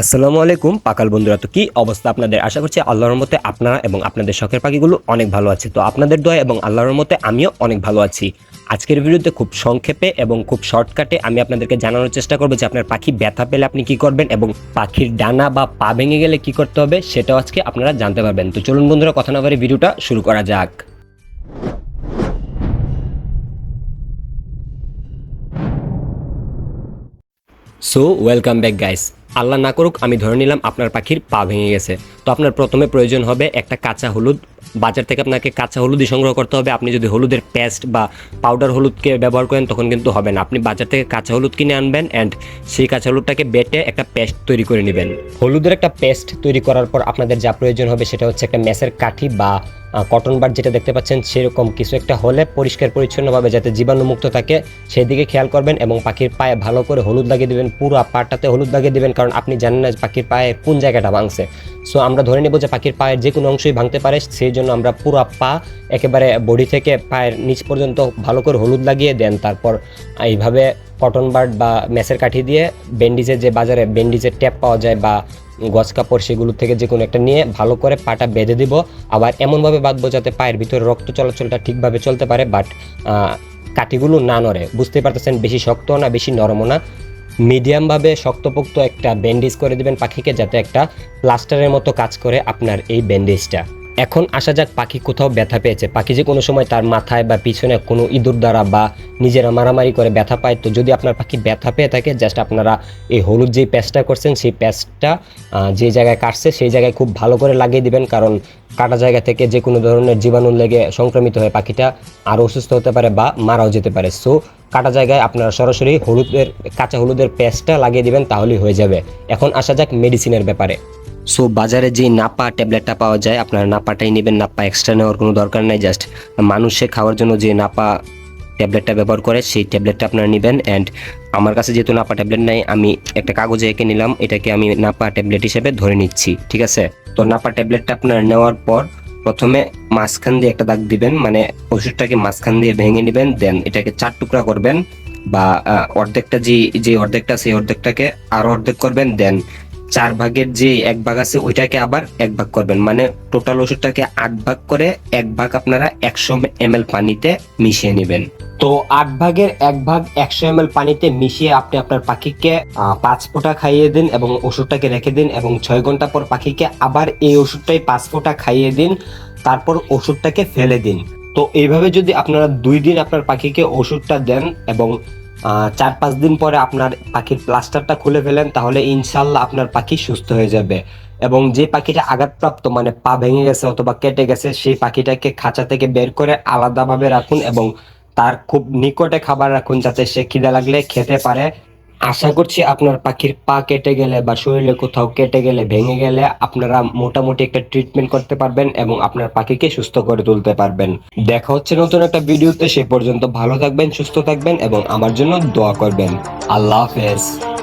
আসসালামু আলাইকুম, পাকাল বন্ধুরা। তো কি অবস্থা আপনাদের? আশা করছি আল্লাহর মতে আপনারা এবং আপনাদের শখের পাখিগুলো অনেক ভালো আছে। তো আপনাদের দোয়া এবং আল্লাহর মতে আমিও অনেক ভালো আছি। আজকের ভিডিওতে খুব সংক্ষেপে এবং খুব শর্টকাটে আমি আপনাদেরকে জানানোর চেষ্টা করব যে আপনার পাখি ব্যথা পেলে আপনি কি করবেন এবং পাখির ডানা বা পা ভেঙে গেলে কি করতে হবে সেটাও আজকে আপনারা জানতে পারবেন। তো চলুন বন্ধুরা, কথা না ভিডিওটা শুরু করা যাক। So welcome back guys Allah না করুক, আমি ধরে নিলাম আপনার পাখির পা ভেঙে গেছে। তো আপনার প্রথমে প্রয়োজন হবে একটা কাঁচা হলুদ বাজার থেকে আপনাকে কাঁচা হলুদই সংগ্রহ করতে হবে। আপনি যদি হলুদের পেস্ট বা পাউডার হলুদকে ব্যবহার করেন, তখন কিন্তু হবে না। আপনি বাজার থেকে কাঁচা হলুদ কিনে আনবেন অ্যান্ড সেই কাঁচা হলুদটাকে বেটে একটা পেস্ট তৈরি করে নেবেন। হলুদের একটা পেস্ট তৈরি করার পর আপনাদের যা প্রয়োজন হবে, সেটা হচ্ছে একটা মেসের কাঠি বা কটন বার যেটা দেখতে পাচ্ছেন, সেরকম কিছু একটা হলে পরিষ্কার পরিচ্ছন্নভাবে যাতে জীবাণুমুক্ত থাকে সেই দিকে খেয়াল করবেন এবং পাখির পায়ে ভালো করে হলুদ লাগিয়ে দেবেন, পুরো পাটাতে হলুদ লাগিয়ে দেবেন, কারণ আপনি জানেন না পাখির পায়ে কোন জায়গাটা ভাঙছে। সো আমরা ধরে নেব যে পাখির পায়ের যে কোনো অংশই ভাঙতে পারে, সেই জন্য আমরা পুরো পা একেবারে বডি থেকে পায়ের নিচ পর্যন্ত ভালো করে হলুদ লাগিয়ে দেন। তারপর এইভাবে কটন বার্ড বা মেসের কাঠি দিয়ে ব্যান্ডিজের যে বাজারে ব্যান্ডিজের ট্যাপ পাওয়া যায় বা গছ কাপড় সেগুলো থেকে যে কোনো একটা নিয়ে ভালো করে পাটা বেঁধে দিব। আবার এমনভাবে বাঁধবো যাতে পায়ের ভিতরে রক্ত চলাচলটা ঠিকভাবে চলতে পারে, বাট কাঠিগুলো না নড়ে। বুঝতে পারতেছেন, বেশি শক্ত না, বেশি নরমও না। মিডিয়ামভাবে শক্তপোক্ত একটা ব্যান্ডেজ করে দিবেন পাখিকে, যাতে একটা প্লাস্টারের মতো কাজ করে আপনার এই ব্যান্ডেজটা। এখন আসা যাক পাখি কোথাও ব্যথা পেয়েছে। পাখি যে কোনো সময় তার মাথায় বা পিছনে কোনো ইঁদুর দ্বারা বা নিজেরা মারামারি করে ব্যথা পায়। তো যদি আপনার পাখি ব্যথা পেয়ে থাকে জাস্ট আপনারা এই হলুদ যেই প্যাচটা করছেন, সেই প্যাচটা যে জায়গায় কাটছে, সেই জায়গায় খুব ভালো করে লাগিয়ে দিবেন। কারণ কাটা জায়গা থেকে যে কোনো ধরনের জীবাণু লেগে সংক্রমিত হয়ে পাখিটা আরও অসুস্থ হতে পারে বা মারাও যেতে পারে। সো কাটা জায়গায় আপনারা সরাসরি হলুদের, কাঁচা হলুদের পেস্টটা লাগিয়ে দিবেন, তাহলেই হয়ে যাবে। এখন আসা যাক মেডিসিনের ব্যাপারে। সো বাজারে যে নাপা ট্যাবলেটটা পাওয়া যায়, আপনারা নাপাটাই নেবেন। নাপা এক্সট্রা নেওয়ার কোনো দরকার নেই জাস্ট মানুষে খাওয়ার জন্য যে নাপা ট্যাবলেটটা ব্যবহার করে, সেই ট্যাবলেটটা আপনারা নেবেন। অ্যান্ড আমার কাছে যেহেতু নাপা ট্যাবলেট নাই, আমি একটা কাগজে এঁকে নিলাম, এটাকে আমি নাপা ট্যাবলেট হিসেবে ধরে নিচ্ছি, ঠিক আছে? তো নাপা ট্যাবলেটটা আপনারা নেওয়ার পর প্রথমে মাঝখান দিয়ে একটা দাগ দিবেন মানে ওষুধটাকে মাঝখান দিয়ে ভেঙে নেবেন দেন এটাকে চার টুকরা করবেন, বা অর্ধেকটা যে যে অর্ধেকটা, সেই অর্ধেকটাকে আরও অর্ধেক করবেন দেন চার ভাগের যে এক ভাগ আছে, ওইটাকে আবার এক ভাগ করবেন। মানে টোটাল ওষুধটাকে আট ভাগ করে এক ভাগ আপনারা একশো এম পানিতে মিশিয়ে নেবেন। তো আট ভাগের এক ভাগ একশো এম পানিতে মিশিয়ে আপনি আপনার পাখিকে পাঁচ ফোঁটা খাইয়ে দিন এবং ওষুধটাকে রেখে দিন এবং ছয় ঘণ্টা পর পাখিকে আবার এই ওষুধটাই পাঁচ ফোঁটা খাইয়ে দিন, তারপর ওষুধটাকে ফেলে দিন। তো এইভাবে যদি আপনারা দুই দিন আপনার পাখিকে ওষুধটা দেন এবং চার পাঁচ দিন পরে আপনার পাখির প্লাস্টারটা খুলে ফেলেন, তাহলে ইনশাল্লাহ আপনার পাখি সুস্থ হয়ে যাবে। এবং যে পাখিটা আঘাতপ্রাপ্ত মানে পা ভেঙে গেছে অথবা কেটে গেছে, সেই পাখিটাকে খাঁচা থেকে বের করে আলাদাভাবে রাখুন এবং তার খুব নিকটে খাবার রাখুন যাতে সে খিদে লাগলে খেতে পারে। আশা করছি আপনার পাখির পা কেটে গেলে বা শরীরে কোথাও কেটে গেলে, ভেঙে গেলে আপনারা মোটামুটি একটা ট্রিটমেন্ট করতে পারবেন এবং আপনার পাখিকে সুস্থ করে তুলতে পারবেন। দেখা হচ্ছে নতুন একটা ভিডিওতে সে পর্যন্ত ভালো থাকবেন, সুস্থ থাকবেন এবং আমার জন্য দোয়া করবেন। আল্লাহ হাফেজ।